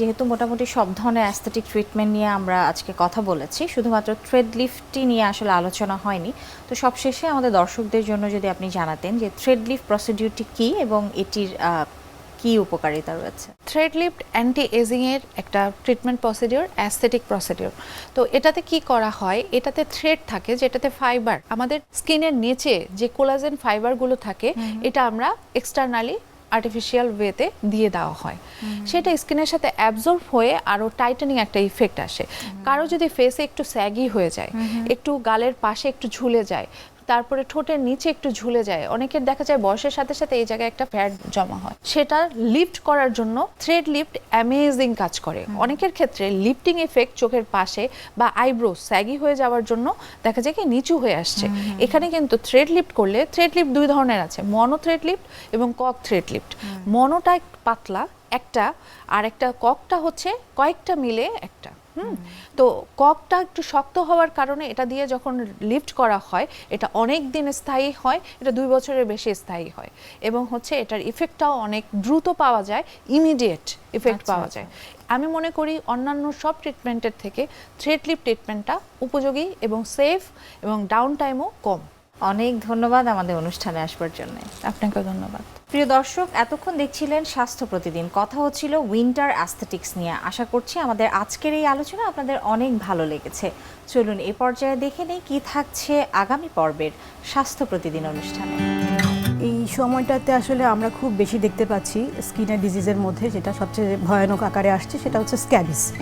যেহেতু মোটামুটি সব ধরনের অ্যাস্থেটিক ট্রিটমেন্ট নিয়ে আমরা আজকে কথা বলেছি শুধুমাত্র থ্রেড লিফটটি নিয়ে আসলে আলোচনা হয়নি। তো সবশেষে আমাদের দর্শকদের জন্য যদি আপনি জানাতেন যে থ্রেড লিফট প্রসিডিউরটি কী এবং এটির কী উপকারিতা রয়েছে? থ্রেড লিফট অ্যান্টি এজিং এর একটা ট্রিটমেন্ট প্রসিডিওর অ্যাস্থেটিক প্রসিডিওর তো এটাতে কি করা হয়? এটাতে থ্রেড থাকে যেটাতে ফাইবার আমাদের স্কিনের নিচে যে কোলাজেন ফাইবারগুলো থাকে এটা আমরা এক্সটার্নালি আর্টিফিশিয়াল ওয়েতে দিয়ে দেওয়া হয়। সেটা স্কিনের সাথে অ্যাবজর্ব হয়ে আরও টাইটেনিং একটা ইফেক্ট আসে। কারও যদি ফেসে একটু স্যাগি হয়ে যায় একটু গালের পাশে একটু ঝুলে যায় তারপরে ঠোঁটের নিচে একটু ঝুলে যায়। অনেকের দেখা যায় বয়সের সাথে সাথে এই জায়গায় একটা ফ্যাট জমা হয়। সেটা লিফট করার জন্য থ্রেড লিফট অ্যামেজিং কাজ করে। অনেকের ক্ষেত্রে লিফটিং এফেক্ট চোখের পাশে বা আইব্রো স্যাগি হয়ে যাওয়ার জন্য দেখা যায় কি নিচু হয়ে আসছে। এখানে কিন্তু থ্রেড লিফট করলে থ্রেড লিফট দুই ধরনের আছে। মনো থ্রেড লিফট এবং কক থ্রেড লিফট। মনোটা পাতলা একটা আর একটা ককটা হচ্ছে কয়েকটা মিলে একটা। হুম তো ককটা একটু শক্ত হওয়ার কারণে এটা দিয়ে যখন লিফট করা হয় এটা অনেক দিন স্থায়ী হয় এটা দুই বছরের বেশি স্থায়ী হয় এবং হচ্ছে এটার ইফেক্টটাও অনেক দ্রুত পাওয়া যায় ইমিডিয়েট ইফেক্ট আচ্ছা, পাওয়া যায়। আমি মনে করি অন্যান্য সব ট্রিটমেন্টের থেকে থ্রেড লিফট ট্রিটমেন্টটা উপযোগী এবং সেফ এবং ডাউন টাইমও কম। অনেক ধন্যবাদ আমাদের অনুষ্ঠানে আসবার জন্য। আপনাকেও ধন্যবাদ। প্রিয় দর্শক, এতক্ষণ দেখছিলেন স্বাস্থ্য প্রতিদিন। কথা হচ্ছিল উইন্টার অ্যাস্থেটিক্স নিয়ে। আশা করছি আমাদের আজকের এই আলোচনা আপনাদের অনেক ভালো লেগেছে। চলুন এ পর্যায়ে দেখে নেই কি থাকছে আগামী পর্বের স্বাস্থ্য প্রতিদিন অনুষ্ঠানে। এই সময়টাতে আসলে আমরা খুব বেশি দেখতে পাচ্ছি স্কিনের ডিজিজের মধ্যে, যেটা সবচেয়ে ভয়ানক আকারে আসছে, সেটা হচ্ছে স্ক্যাবিস।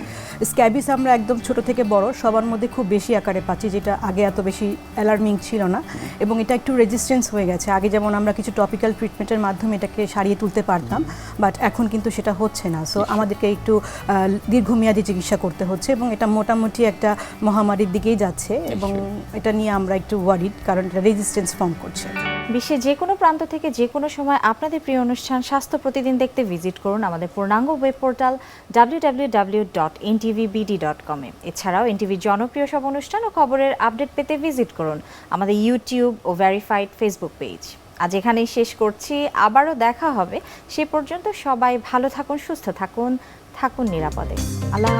স্ক্যাবিস আমরা একদম ছোট থেকে বড় সবার মধ্যে খুব বেশি আকারে পাচ্ছি যেটা আগে এত বেশি অ্যালার্মিং ছিল না। এবং এটা একটু রেজিস্ট্যান্স হয়ে গেছে। আগে যেমন আমরা কিছু টপিক্যাল ট্রিটমেন্টের মাধ্যমে এটাকে সারিয়ে তুলতে পারতাম বাট এখন কিন্তু সেটা হচ্ছে না। সো আমাদেরকে একটু দীর্ঘমেয়াদী চিকিৎসা করতে হচ্ছে এবং এটা মোটামুটি একটা মহামারীর দিকেই যাচ্ছে এবং এটা নিয়ে আমরা একটু ওয়ারিড কারণ এটা রেজিস্ট্যান্স ফর্ম করছে। বিশ্বের যে কোনো প্রান্ত থেকে যে কোনো সময় আপনাদের প্রিয় অনুষ্ঠান স্বাস্থ্য প্রতিদিন দেখতে ভিজিট করুন আমাদের পূর্ণাঙ্গ web portal W dot dot এছাড়াও এনটিভির জনপ্রিয় সব অনুষ্ঠান ও খবরের আপডেট পেতে ভিজিট করুন আমাদের ইউটিউব ও ভেরিফাইড ফেসবুক পেজ আজ এখানেই শেষ করছি, আবারও দেখা হবে। সে পর্যন্ত সবাই ভালো থাকুন, সুস্থ থাকুন থাকুন নিরাপদে। আল্লাহ।